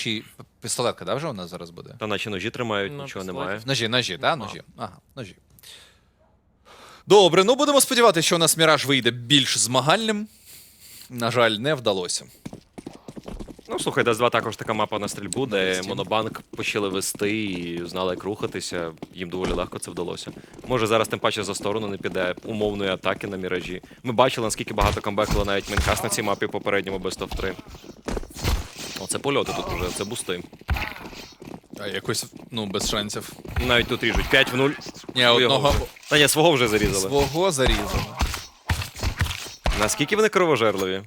ще пістолетка, да, вже у нас зараз буде? Та наче ножі тримають, Ну, нічого пістолет. немає. Ножі, ножі, да? Ножі. Ага, ножі. Добре, ну будемо сподіватися, що у нас Міраж вийде більш змагальним. На жаль, не вдалося. Ну, слухай, Даст 2 також така мапа на стрільбу, де Стім. монобанк почали вести і знали, як рухатися. Їм доволі легко це вдалося. Може, зараз тим паче за сторону не піде умовної атаки на міражі. Ми бачили, наскільки багато камбекало навіть Мінкас на цій мапі в попередньому Best of 3. Оце польоти тут уже, це бусти. А якось, ну, без шансів. Навіть тут ріжуть 5 в 0. Ні, одного Та ні, свого вже зарізали. свого зарізали. Наскільки вони кровожерливі?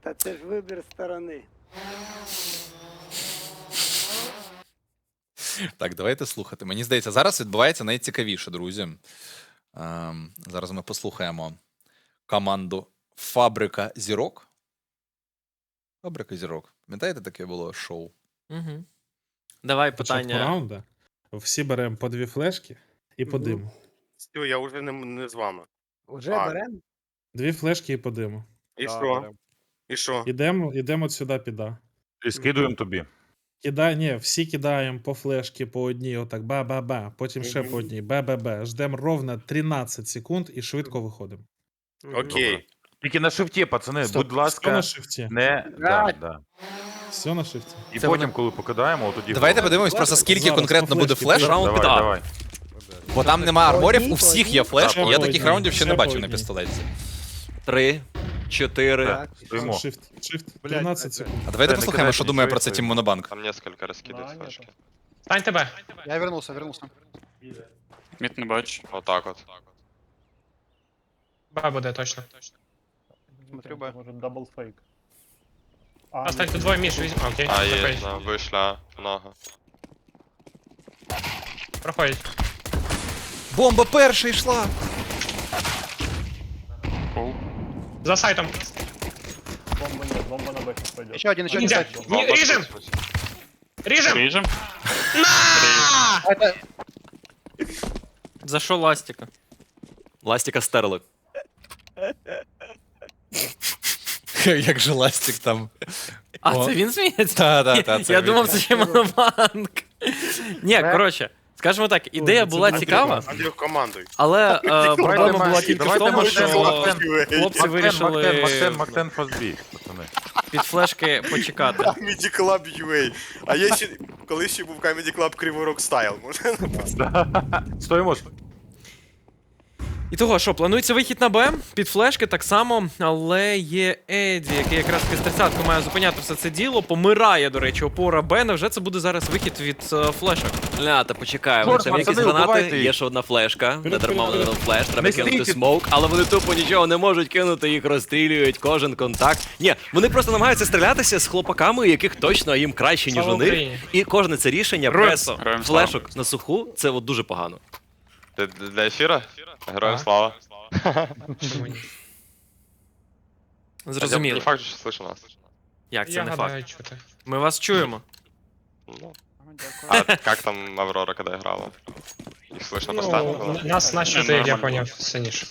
Та це ж вибір сторони. Так, давайте слухати. Мені здається, зараз відбувається найцікавіше, друзі. Ем, зараз ми послухаємо команду Фабрика Зірок. Фабрика Зірок. Пам'ятаєте, таке було шоу? Угу. Давай Початку питання. раунда всі беремо по дві флешки і по диму. Все, я вже не, не з вами. Уже А. берем? Дві флешки і по диму. І що? І що? Ідемо, ідемо от сюди піда. І скидуємо тобі. Кидай, ні, всі кидаємо по флешки по одній, отак, ба-ба-ба, потім ще по одній, ба-ба-ба. Ждемо ровно 13 секунд і швидко виходимо. Окей. Тільки на шифті, пацани, Стоп, будь Все ласка, на шифті. не. Да, да. Все на шифті. І Це потім, вони- коли покидаємо, тоді. Давайте головне. подивимось просто, скільки Зараз, конкретно буде флеш, Раунд Давай, піда. давай. бо там нема арморів, у всіх є флеш, Так, я по таких одній. раундів ще не Ще по бачив на одній. пістолетці. Три, чотири. Так. Стоїмо. Шифт, шифт, 13 секунд. А давайте Це не послухаємо, що кидайте думає нічого про це Тім Монобанк. Там несколько раскидывает флешки. Стань тебе. Я вернулся, вернулся. Мид не бачу. Вот так вот. Ба буде точно. Смотрю Б. А, стань тут двоє між візьм. А, окей. А, Проходить. есть, да, вышли много. Проходить. Бомба перша йшла! За сайтом. Еще один, еще один. Ниндзя. сайт. Не, ріжем! Ріжем! Режем? За що ластика? Ластіка стерли. Як же ластик там. А, О. це він сміється? Та, та, та, це Я він. думав, це ще монобанк. Ні, коротше, скажімо так, ідея була цікава, Андрюх, командуй. але е, проблема була тільки в давайте тому, Максим, що Максим. хлопці вирішили Мактен, Мактен, фастбій, пацани. під флешки почекати. Comedy Club UA. А є ще, коли ще був Comedy Club Криворок Стайл, може? Стоїмо. І того, що планується вихід на Б під флешки так само, але є Еді, який якраз з 30 має зупиняти все це діло. Помирає, до речі, опора Б. Невже це буде зараз вихід від е, флешок? Ля, та почекай, Чорт, це якісь пацани, гранати, є ще одна флешка, не дарма вони вперед. флеш, треба Не кинути стійте. смоук, але вони тупо нічого не можуть кинути, їх розстрілюють, кожен контакт. Ні, вони просто намагаються стрілятися з хлопаками, яких точно їм краще, ніж Слава. Україні. І кожне це рішення без. Героям слава. флешок на суху, це от дуже погано. Ты для эфира? Героям Да. слава. Чому ні? Я Зрозуміло. Не факт, что слышал нас. Як це Я не гадаю, факт? чути. Ми вас чуємо. Ну. А как там Аврора, когда играла? Их слышно постоянно Ну, было? нас нас чути, як я поняв, сильніше.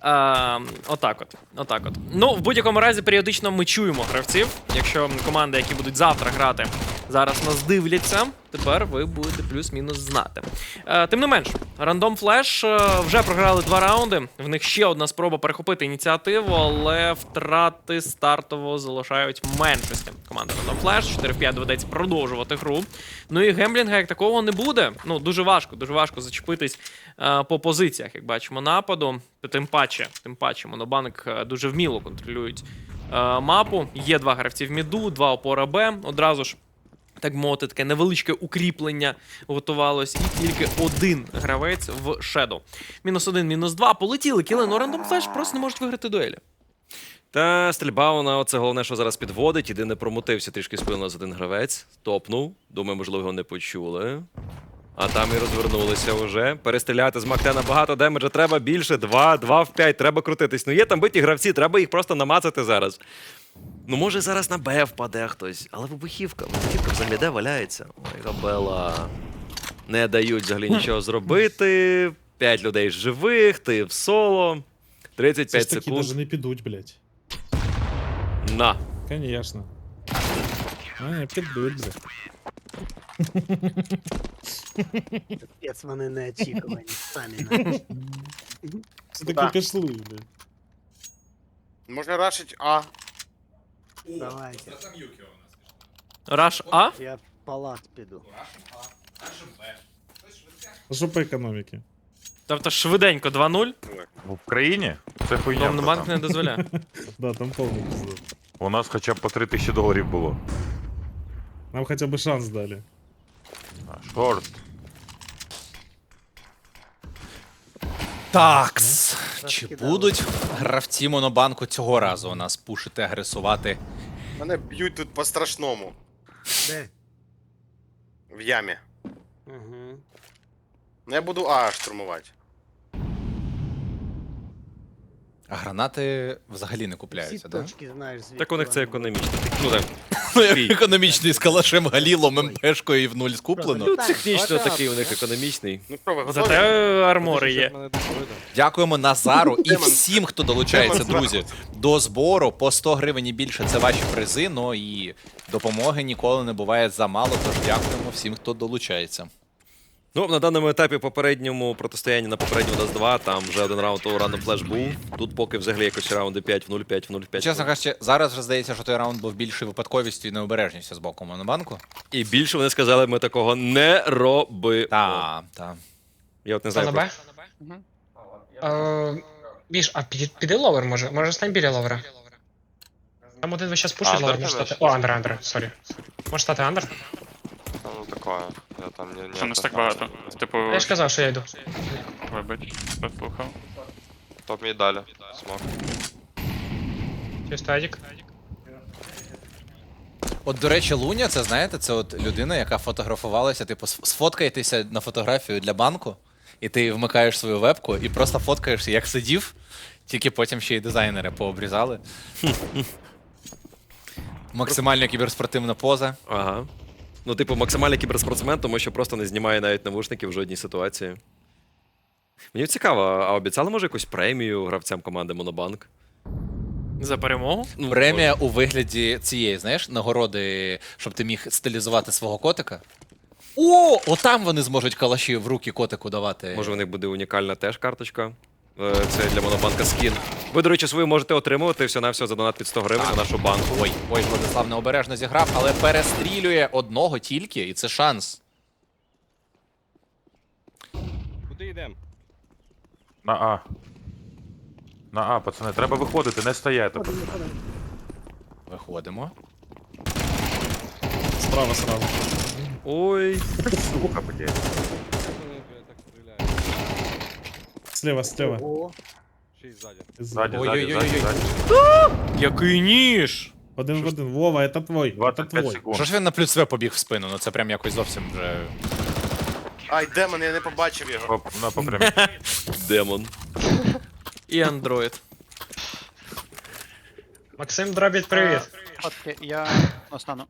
А, отак от. Отак от. Ну, в будь-якому разі, періодично ми чуємо гравців. Якщо команди, які будуть завтра грати, зараз нас дивляться, тепер ви будете плюс-мінус знати. Е, тим не менш, рандом флеш вже програли два раунди. В них ще одна спроба перехопити ініціативу, але втрати стартово залишають меншості. Команда Random Flash 4 в 5 доведеться продовжувати гру. Ну і гемблінга як такого не буде. Ну, дуже важко, дуже важко зачепитись е, по позиціях, як бачимо, нападу. Тим паче, тим паче, Монобанк е, дуже вміло контролюють мапу. Є два гравці в міду, два опора Б. Одразу ж. Так мовити, таке невеличке укріплення готувалось, і тільки один гравець в Shadow. Мінус один, мінус два. Полетіли кіли, но рандом флеш просто не можуть виграти дуелі. Та стрільба, вона оце головне, що зараз підводить. Єдине промутився трішки спину з один гравець. Топнув. Думаю, можливо, його не почули. А там і розвернулися вже. Перестріляти з Мактена багато демеджа треба більше. Два, два в п'ять. Треба крутитись. Ну є там биті гравці, треба їх просто намацати зараз. Ну, може, зараз на Б впаде хтось, але вибухівка, вибухівка взагалі де валяється. Ой, Габела. Не дають взагалі нічого зробити. П'ять людей живих, ти в соло. Це 35 ж такі секунд. навіть не підуть, блядь. На. Конечно. А, ні, підуть, бля. Капець, вони неочікувані. Самі навіть. Це такі кашли, бля. Може рашить А. Давайте. Раш А? Я в палат піду. А що по економіки? Тобто швиденько 2-0. В країні це хуйня. Монобанк братан. не дозволяє. Да, там повний пиздец. У нас хоча б по 3 тисячі доларів було. Нам хоча б шанс дали. А, Шорт. Такс. Чи будуть гравці монобанку цього разу у нас пушити, агресувати? Мене б'ють тут по-страшному. Де? В ямі. Угу. Ну я буду А штурмувати. А гранати взагалі не купляються, да? точки знаєш звідки. Так у них це вони економічно. Ну так. Ну, як економічний з калашем Галілом, МПшкою і в нуль скуплено. Ну, Так, технічно бажано. такий у них економічний. Ну що, ви готові? Зате армори є. Дякуємо Назару і всім, хто долучається, друзі, до збору по 100 гривень і більше. Це ваші призи. Ну і допомоги ніколи не буває замало. Тож дякуємо всім, хто долучається. Ну, на даному етапі попередньому протистоянні на попередньому нас 2 там вже один раунд у рандом флеш був. Тут поки взагалі якось раунди 5 в 0, 5 в 0, 5 Чесно кажучи, зараз вже здається, що той раунд був більшою випадковістю і необережністю з боку монобанку. І більше вони сказали, ми такого не робимо. Та, та. Я от не Хто знаю. на Б? про- Е, Біж, а піди, піди ловер може? Може стань біля ловера? Там один ви зараз пушить Андер ловер, може тебе стати. О, андер, андер, сорі. Може стати андер? Ну такое. Я там не, не Що нас так багато? Типу, Я ж казав, що я йду. вибач, послухав. Топ мені далі. Смок. Чисто Едік. От, до речі, Луня, це знаєте, це от людина, яка фотографувалася, типу, сф- сфоткаєтеся на фотографію для банку, і ти вмикаєш свою вебку і просто фоткаєшся, як сидів, тільки потім ще й дизайнери пообрізали. Максимально кіберспортивна поза. Ага. Ну, типу, максимальний кіберспортсмен, тому що просто не знімає навіть навушників в жодній ситуації. Мені цікаво, а обіцяли, може, якусь премію гравцям команди Монобанк? За перемогу. Ну, Премія у вигляді цієї, знаєш, нагороди, щоб ти міг стилізувати свого котика. О, отам вони зможуть калаші в руки котику давати. Може, у них буде унікальна теж карточка. Е, Це для Монобанка скін. Ви, до речі, свою можете отримувати всього на всього за донат під 100 гривень Так. на нашу банку. Ой, ой, Владислав необережно зіграв, але перестрілює одного тільки, і це шанс. На А. На А, пацани, треба виходити, не стояти. Виходимо. Справа, справа. Ой. Сука, блядь. Слева, слева. Ого. Ззаді, ззаді, Ой-ой-ой-ой. ззаді, ззаді. Який ніж! Один в один. Вова, це твой. Це 25 твой. секунд. Що ж він на плюс В побіг в спину? Ну це прям якось зовсім вже. Ай, демон, я не побачив його. По, на, по прямій. Демон. І андроїд. Максим Дробіть, привіт. Фотки, я остану.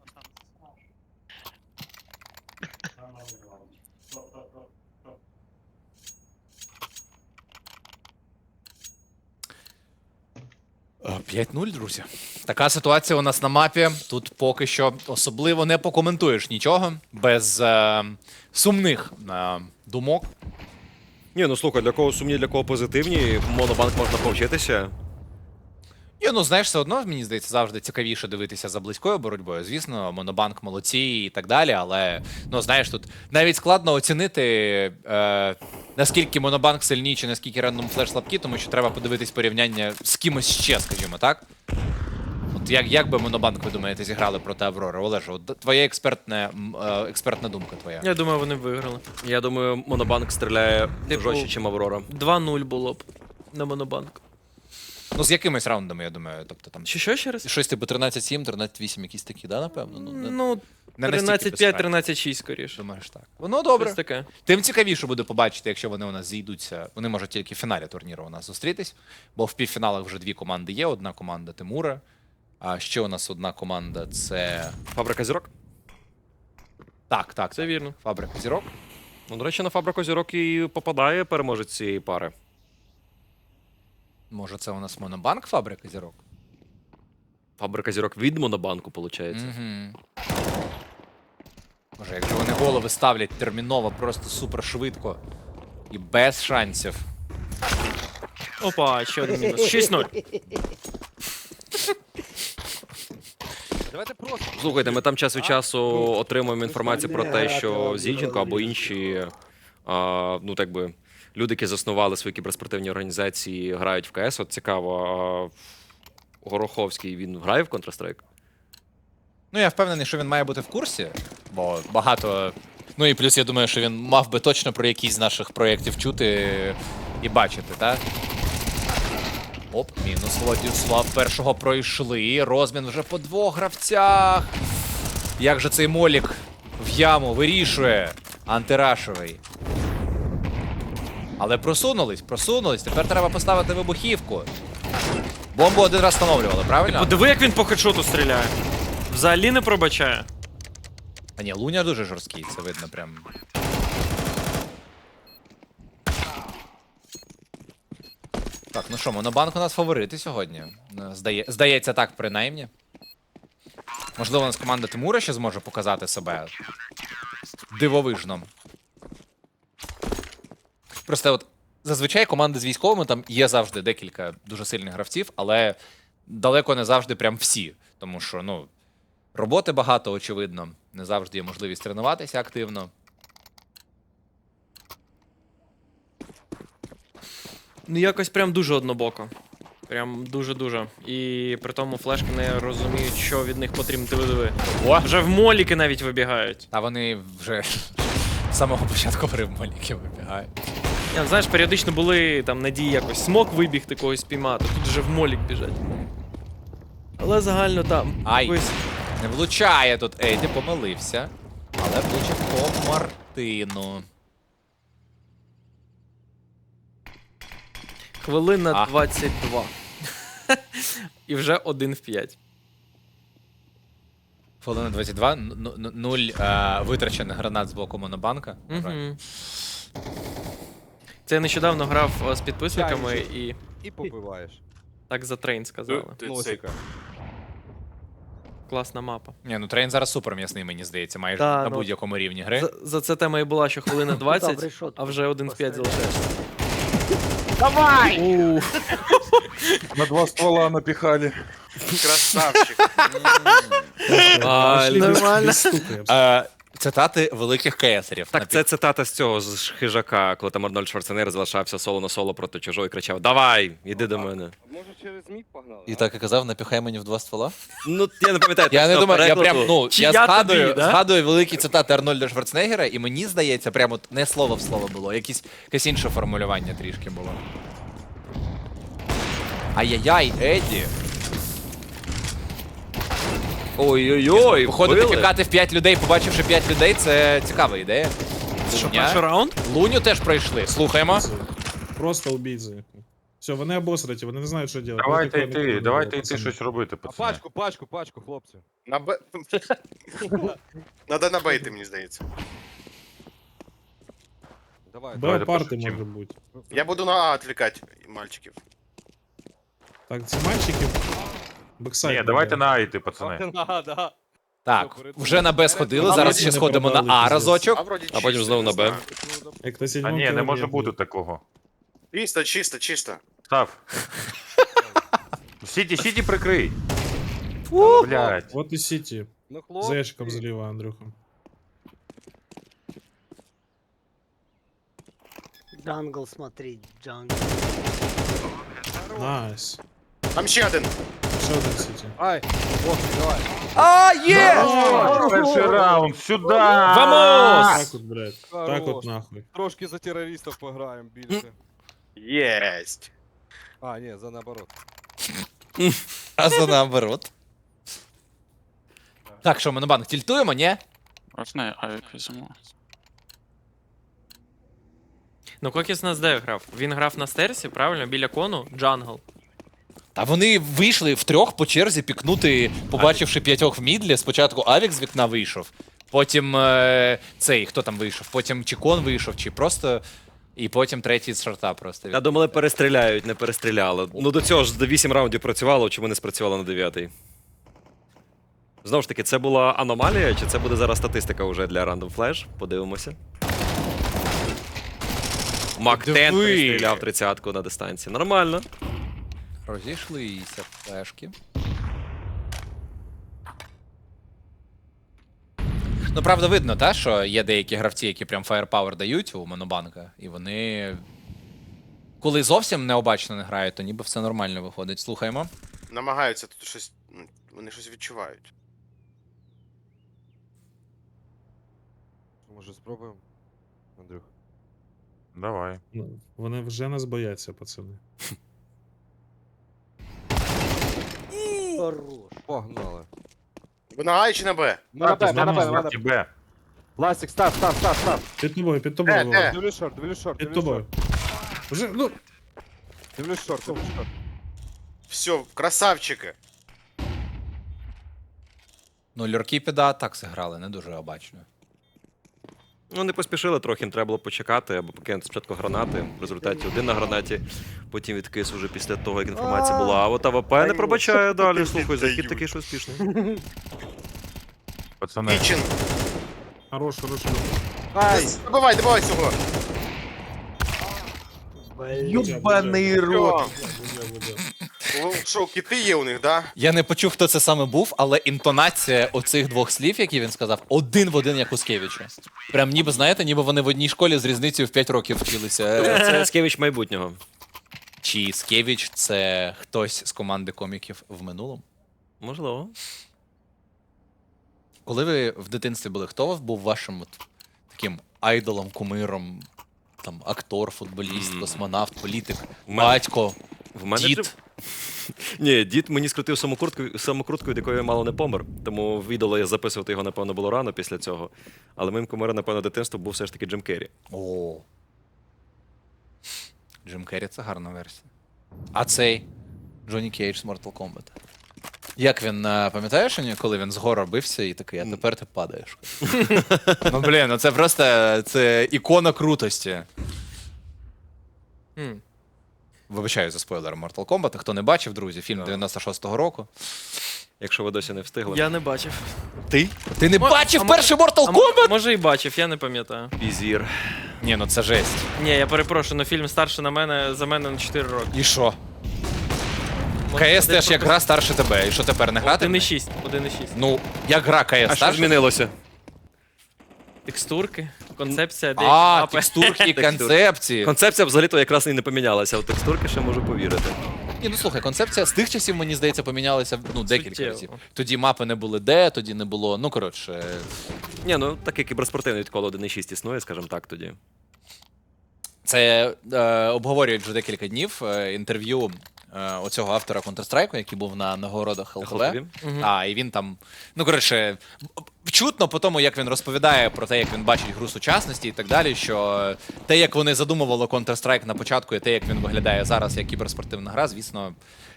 5-0, друзі. Така ситуація у нас на мапі. Тут поки що особливо не покоментуєш нічого без е, сумних е, думок. Ні, ну слухай, для кого сумні, для кого позитивні, Монобанк можна повчитися. І, ну, знаєш, все одно, мені здається, завжди цікавіше дивитися за близькою боротьбою. Звісно, монобанк молодці і так далі. Але ну знаєш, тут навіть складно оцінити, е, наскільки монобанк сильні чи наскільки рандом флеш слабкі, тому що треба подивитись порівняння з кимось ще, скажімо так. От як, як би монобанк, ви думаєте, зіграли проти Аврори? Олеже, от твоя експертна, е, експертна думка твоя. Я думаю, вони б виграли. Я думаю, Монобанк стріляє Типу- жорстче, ніж Аврора. 2-0 було б на монобанк. Ну, з якимись раундами, я думаю, тобто там. Чи що ще раз? Щось типу 13-7, 13-8, якісь такі, да, напевно? Ну, не, Ну, не настільки 13-5, безкрайні. 13-6, скоріше. Думаєш так. Ну, добре. Щось таке. Тим цікавіше буде побачити, якщо вони у нас зійдуться. Вони можуть тільки в фіналі турніру у нас зустрітись, бо в півфіналах вже дві команди є. Одна команда Тимура. А ще у нас одна команда це. Фабрика зірок? Так, так, Це вірно. фабрика зірок. Ну, до речі, на фабрику зірок і попадає переможець цієї пари. Може, це у нас монобанк фабрика зірок? Фабрика зірок від монобанку, виходить. Угу. Боже, якщо вони голови ставлять терміново, просто супер швидко і без шансів. Опа, ще один мінус. 6-0. Давайте просто. Слухайте, ми там час від часу отримуємо інформацію про те, що Зінченко або інші, а, ну так би, люди, які заснували свої кіберспортивні організації, грають в КС. От цікаво, Гороховський він грає в Counter-Strike? Ну, я впевнений, що він має бути в курсі, бо багато. Ну і плюс я думаю, що він мав би точно про якісь з наших проєктів чути і бачити, так? Оп, мінус Владислав першого пройшли. Розмін вже по двох гравцях. Як же цей молік в яму вирішує антирашовий. Але просунулись, просунулись. Тепер треба поставити вибухівку. Бомбу один раз встановлювали, правильно? Подиви, як він по хедшоту стріляє. Взагалі не пробачає. А ні, Луня дуже жорсткий, це видно прям. Так, ну що, монобанк у нас фаворити сьогодні. Е, Здає... Здається, так, принаймні. Можливо, у нас команда Тимура ще зможе показати себе дивовижно. Просто от зазвичай команди з військовими там є завжди декілька дуже сильних гравців, але далеко не завжди прям всі. Тому що, ну, Роботи багато, очевидно. Не завжди є можливість тренуватися активно. Ну якось прям дуже однобоко. Прям дуже-дуже. І при тому флешки не розуміють, що від них потрібно. Диви, диви. О! Вже в моліки навіть вибігають. Та вони вже з самого початку примоліки вибігають. Я, знаєш, періодично були там надії якось смок вибігти когось спіймати, тут вже в молік біжать. Але загально там. Ай. якось- Не влучає тут Еді, помилився. Але влучив по Мартину. Хвилина А. 22. І вже 1 в 5. Хвилина 22, н- н- нуль е, витрачених гранат з боку монобанка. Угу. Це я нещодавно грав е, з підписниками і І побиваєш. так за трейн сказали. Носика. Класна мапа. Ні, ну трейн зараз супер м'ясний, мені здається, майже Та, на ну, будь-якому рівні гри. За, за це тема і була, що хвилина 20, Добрий шот. а вже 1 в 5 залишається. Давай! На два ствола напіхали. Красавчик. Нормально. Е, цитати великих кейсерів. Так, це цитата з цього з хижака, коли там Арнольд Шварценеггер залишався соло на соло проти чужого і кричав: Давай, іди до мене. Може через міг погнали? І так і казав, напіхай мені в два ствола. Ну, я не пам'ятаю. Я не точного думаю, я прям ну Чи я я згадую, тобі, да? згадую великі цитати Арнольда Шварценеггера, і мені здається, прямо от не слово в слово було, якісь якесь інше формулювання трішки було. Ай-яй-яй, Едді. Ой-ой-ой, вбили. пікати в 5 людей, побачивши 5 людей, це цікава ідея. Що, Луня. перший раунд? Луню теж пройшли. Слухаємо. Просто убійці. Все, вони обосраті, вони не знають, що робити. Давайте йти, давайте йти щось робити, пацани. пачку, пачку, хлопці. На Б... Надо на бейти, мені здається. Давай. Б Давайте парти пошутім. може бути. Я буду на А відвлекати мальчиків. Так, ці мальчики. Бексайд. Ні, давайте на А йти, пацани. да. Так, вже на Б сходили, зараз ще сходимо на А разочок. А потім знову на Б. Як на А сьомому ні, не може бути такого. Чисто, чисто, чисто. Став. Сіті, сіті прикрий. Блять. От і Сіті. Ну, За хлопці. зліва, Андрюха. Джангл, смотри, джангл. Найс. Там ще один. Ще один. Ай, хлопці, давай. А, є! Перший раунд, сюди! Так от, блядь. Так Хорош. нахуй. Трошки за терористів пограємо більше. Єсть. А, ні, за наоборот. А за наоборот. Так, що, монобанк, тільтуємо, ні? Можна авік візьму? Ну, Кокіс нас де грав? Він грав на стерсі, правильно, біля кону, джангл. Та вони вийшли втрьох по черзі пікнути, побачивши п'ятьох в мідлі. Спочатку Авік з вікна вийшов, потім е, цей, хто там вийшов, потім Чікон вийшов, чи просто. І потім третій з шорта просто. Я думали, перестріляють, не перестріляли. Ну до цього ж до 8 раундів працювало, чому не спрацювало на 9 Знову ж таки, це була аномалія, чи це буде зараз статистика вже для Random Flash? Подивимося. Мактен перестріляв тридцятку на дистанції. Нормально. Розійшлися флешки. Ну, правда, видно, та, що є деякі гравці, які прям фаєрпауер дають у Монобанка, і вони. Коли зовсім необачно не грають, то ніби все нормально виходить. Слухаємо. Намагаються тут щось. ну, Вони щось відчувають. Може спробуємо? Андрюх. Давай. Ну, Вони вже нас бояться, пацани. Хорош. Погнали. Ви на А чи на Б? Ми на Б, ми на Б, ми на Б. Ластик, став, став, став, став. Під тобою, під Де, тобою. де? Вова. Дивлюсь шорт, дивлюсь шорт, Під дивлюсь тобою. Вже, ну, Дивлюсь шорт, дивлюсь шорт. Все, красавчики. Ну, люрки піда так зіграли, не дуже обачно. Ну, не поспішили трохи, їм треба було почекати, або покинути спочатку гранати. В результаті один на гранаті, потім відкис уже після того, як інформація була. А от АВП не пробачає далі. Слухай, захід такий що успішний. Пацани. Кічен. хорош, хорош. Ай! Добивай, добивай цього. Юбаний рот. Що, кіти є у них, да? Я не почув, хто це саме був, але інтонація оцих двох слів, які він сказав, один в один, як у Скевіча. Прям ніби, знаєте, ніби вони в одній школі з різницею в 5 років вчилися. Це Скевич майбутнього. Чи Скевіч це хтось з команди коміків в минулому? Можливо. Коли ви в дитинстві були, хто був вашим от, таким айдолом, кумиром, там, актор, футболіст, космонавт, політик, В мене- батько, В мене дід? Ні, дід мені скрутив самокрутку, самокрутку, від якої я мало не помер. Тому в ідола я записувати його, напевно, було рано після цього. Але моїм кумиром, напевно, дитинство був все ж таки Джим Керрі. О. Джим Керрі це гарна версія. А цей Джонні Кейдж з Mortal Kombat. Як він, е, пам'ятаєш, коли він згору бився і такий, а тепер ти падаєш. ну блін, ну це просто це ікона крутості. М. Вибачаю за спойлер Mortal Kombat. Хто не бачив, друзі, фільм 96-го року. Якщо ви досі не встигли. Я не бачив. Ти? Ти не Мо- бачив а мо- перший Mortal А Kombat? може і бачив, я не пам'ятаю. Візір. Ні, ну це жесть. Ні, я перепрошую, але фільм старше на мене за мене на 4 роки. І що? Може, КС десь теж як гра старше тебе. І що тепер не грати? в неї? 1,6. 1,6. Ну, як гра КС А що старше? змінилося? Текстурки, концепція, деякі А, мапи. текстурки концепції. Концепція взагалі-то якраз і не помінялася, а от текстурки ще можу повірити. Ні, ну слухай, концепція з тих часів, мені здається, помінялася ну, декілька Суттєво. разів. Тоді мапи не були де, тоді не було. Ну, коротше, Ні, ну такий кіберспортивний відколи 1.6 існує, скажімо так, тоді. це е, обговорюють вже декілька днів е, інтерв'ю е, оцього автора Counter-Strike, який був на нагородах ЛХВ. А, і він там, ну коротше, чутно по тому, як він розповідає про те, як він бачить гру сучасності і так далі, що те, як вони задумували Counter-Strike на початку, і те, як він виглядає зараз як кіберспортивна гра, звісно,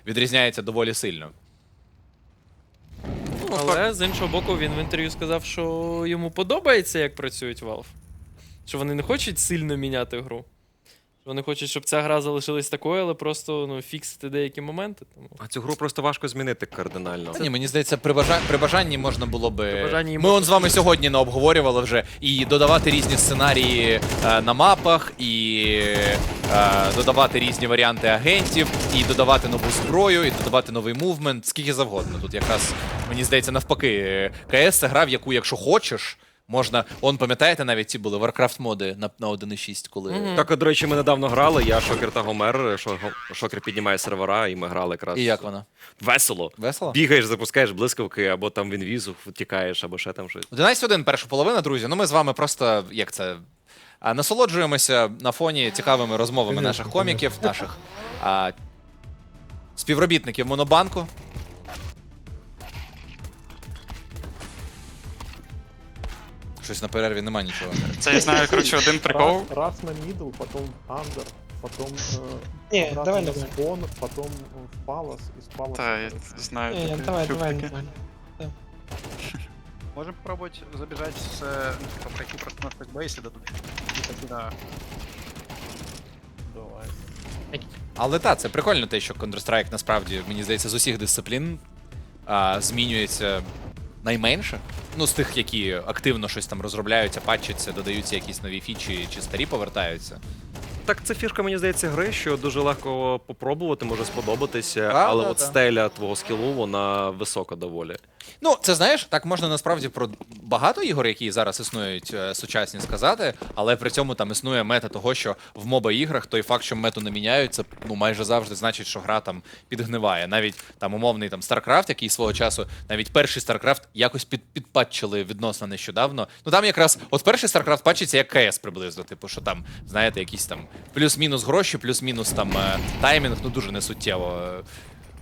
відрізняється доволі сильно. Але з іншого боку, він в інтерв'ю сказав, що йому подобається, як працюють Valve. Що вони не хочуть сильно міняти гру. Вони хочуть, щоб ця гра залишилась такою, але просто ну, фіксити деякі моменти. Тому... А цю гру просто важко змінити кардинально. Ні, мені здається, при, бажа... при бажанні можна було би. При бажанні Ми можна. з вами сьогодні не обговорювали вже і додавати різні сценарії е, на мапах, і е, додавати різні варіанти агентів, і додавати нову зброю, і додавати новий мувмент, скільки завгодно. Тут якраз мені здається, навпаки, е, КС це гра, в яку, якщо хочеш. Можна, он пам'ятаєте, навіть ці були Warcraft моди на, на 1.6, коли. Так, от, до речі, ми недавно грали, я Шокер та Гомер, Шо- Шокер піднімає сервера, і ми грали якраз. і як вона? Весело. Весело? Бігаєш, запускаєш блискавки, або там в інвізу втікаєш, або ще там щось. 11-1 перша половина, друзі. Ну ми з вами просто як це. а, Насолоджуємося на фоні цікавими розмовами наших коміків, наших а, співробітників Монобанку. Щось на перерві нема нічого. Це я знаю, коротше, один прикол. Раз на мидл, потом андер, потом Ні, давай, давай. спон, потом в палас, из паласа. Та, я знаю. Таке, давай, чув давай, таке. нормально. Можем попробовать забежать с, э, ну, типа, пройти просто на дадут. И тогда Давай. Але так, це прикольно те, що Counter-Strike насправді, мені здається, з усіх дисциплін а, змінюється найменше. Ну, з тих, які активно щось там розробляються, патчаться, додаються якісь нові фічі чи старі повертаються. Так, це фішка, мені здається, гри, що дуже легко попробувати, може сподобатися, але да, от да. стеля твого скілу, вона висока доволі. Ну, це знаєш, так можна насправді про багато ігор, які зараз існують е, сучасні сказати, але при цьому там існує мета того, що в моба іграх той факт, що мету не міняють, це ну майже завжди значить, що гра там підгниває. Навіть там умовний там StarCraft, який свого часу, навіть перший StarCraft якось під, підпатчили відносно нещодавно. Ну там якраз от перший StarCraft патчиться як КС приблизно, типу, що там, знаєте, якісь там плюс-мінус гроші, плюс-мінус там е, таймінг, ну дуже несуттєво. е,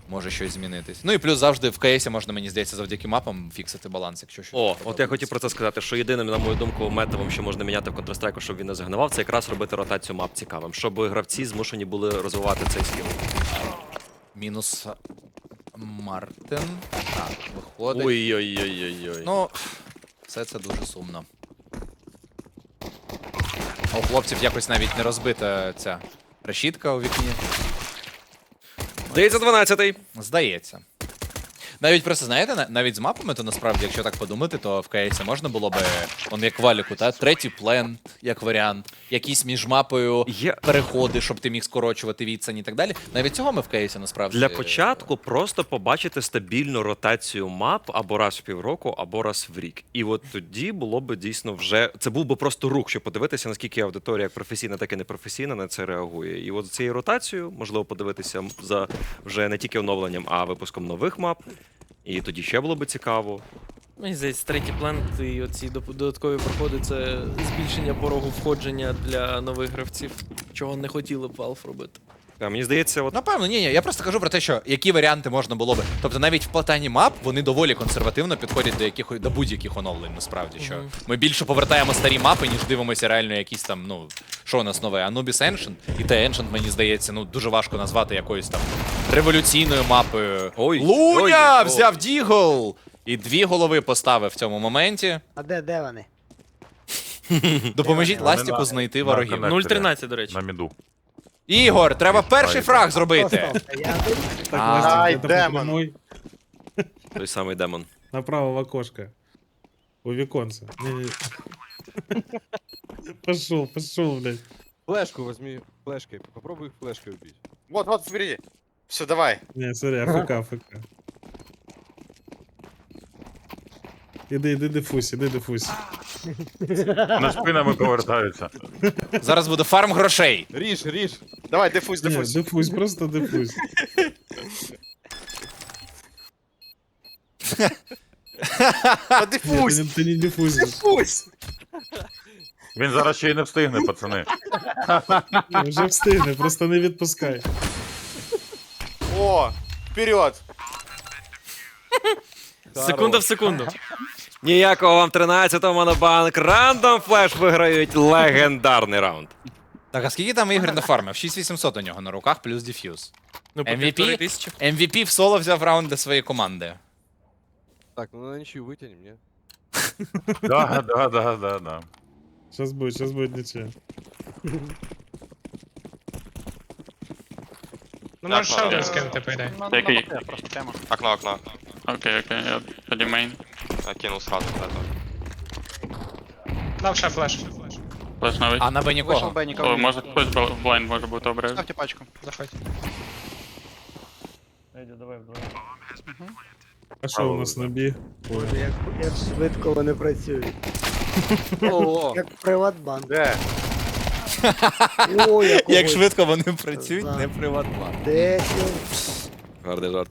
Може щось змінитись. Ну і плюс завжди в КСі можна, мені здається, завдяки мапам фіксити баланс, якщо щось. О, от я хотів про це сказати, що єдиним, на мою думку, методом, що можна міняти в Counter-Strike, щоб він не загнивав, це якраз робити ротацію мап цікавим, щоб гравці змушені були розвивати цей скіл. Мінус Мартин. Так, виходить. Ой-ой-ой-ой-ой. Ну, все це дуже сумно. А У хлопців якось навіть не розбита ця решітка у вікні. Здається, 12-й. Здається. Навіть просто знаєте, на- навіть з мапами, то насправді, якщо так подумати, то в КСі можна було би, он як валіку, та третій плент, як варіант, якісь між мапою Є переходи, щоб ти міг скорочувати відстань і так далі. Навіть цього ми в КСі насправді. Для початку просто побачити стабільну ротацію мап або раз в півроку, або раз в рік. І от тоді було б дійсно вже це був би просто рух, щоб подивитися, наскільки аудиторія як професійна, так і непрофесійна на це реагує. І от цією ротацією можливо подивитися за вже не тільки оновленням, а випуском нових мап. І тоді ще було би цікаво. Мені здається, третій плент і оці додаткові проходи це збільшення порогу входження для нових гравців, чого не хотіли б Valve робити. А мені здається, от Напевно, ні, ні. Я просто кажу про те, що які варіанти можна було би. Тобто навіть в платані мап вони доволі консервативно підходять до яких до будь-яких оновлень, насправді. Що ми більше повертаємо старі мапи, ніж дивимося реально якісь там, ну, що у нас нове, Anubis Ancient. І те Ancient, мені здається, ну дуже важко назвати якоюсь там революційною мапою. Ой, Луня! ой, Взяв Дігл! І дві голови поставив в цьому моменті. А де, де вони? Допоможіть Ластіку на- знайти на ворогів. коннекторі. 0.13, до речі. На міду. Ігор, треба перший фраг зробити. Ай, демон. той самий демон. Направо в окошко. У віконце. Пошел, пошел, блядь. Флешку возьми, флешкой. Попробуй их флешкой убить. Вот, вот, впереди. Все, давай. Не, сорі, АФК, АФК. Іди, іди, дефусь, іди, дефусь. Вони спинами повертаються. Зараз буде фарм грошей. Ріж, ріж. Давай, дефусь, Ні, дефусь. дефусь, просто дефусь. Ні, дефусь, ти, не- ти не дефузиш. дефусь. Він зараз ще й не встигне, пацани. Вже встигне, просто не відпускай. О, вперед. Секунда в секунду. Ніякого вам 13-го монобанк. Рандом флеш виграють легендарний раунд. Так, а скільки там ігор на фармив? 6800 у нього на руках, плюс деф'юз. Ну, по MVP? тисячі. MVP в соло взяв раунд для своєї команди. Так, ну на ничью вытянем, не? Да, да, да, да, да. Сейчас будет, сейчас будет ничего. Ну можеш ще Так, один е, скинути, по ідеї. На, на Який? БК просто тема. Окно, окно. Окей, окей, я тоді мейн. Я кинул сразу. это. Дав ще флеш. Флеш навіть. А на Б Вийшов нікого. Б, нікого. О, не може було. хтось бл- блайнд може бути обрив. Ставте пачку. Заходь. А що у нас на бі? Боже, як, як швидко вони працюють. Як Приватбанк. Де? О, як, Як швидко вони працюють, не приватбанк. Десять. Гарний жарт.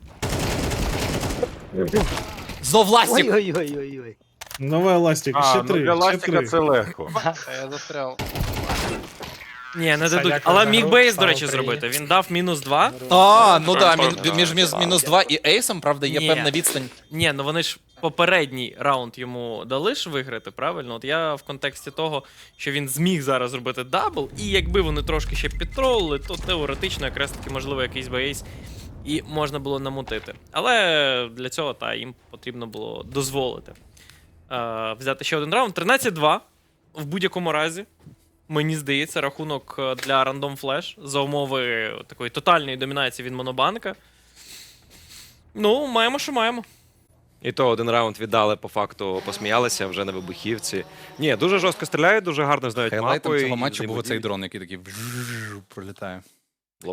Знов ластік! Ой-ой-ой-ой-ой. Нова еластика, А, ще ну три, для ще ластика три. це легко. Я застрял. Ні, не дадуть. Але міг. Бейс, до речі, зробити. Він дав мінус 2. А, ну да, Чорт, мі- чорт, між між мінус 2 і ейсом, правда, є Ні. певна відстань. Ні, ну вони ж попередній раунд йому дали ж виграти, правильно? От я в контексті того, що він зміг зараз зробити дабл, і якби вони трошки ще підтролили, то теоретично якраз таки можливо якийсь бейс і можна було намутити. Але для цього та їм потрібно було дозволити е, взяти ще один раунд. 13-2 в будь-якому разі. Мені здається, рахунок е, для Random Flash за умови такої тотальної домінації від Монобанка. Ну, маємо, що маємо. І то один раунд віддали, по факту посміялися вже на вибухівці. Ні, дуже жорстко стріляють, дуже гарно знають мапу. Хайлайтом і цього матчу був взаємодіють. оцей дрон, який такий пролітає.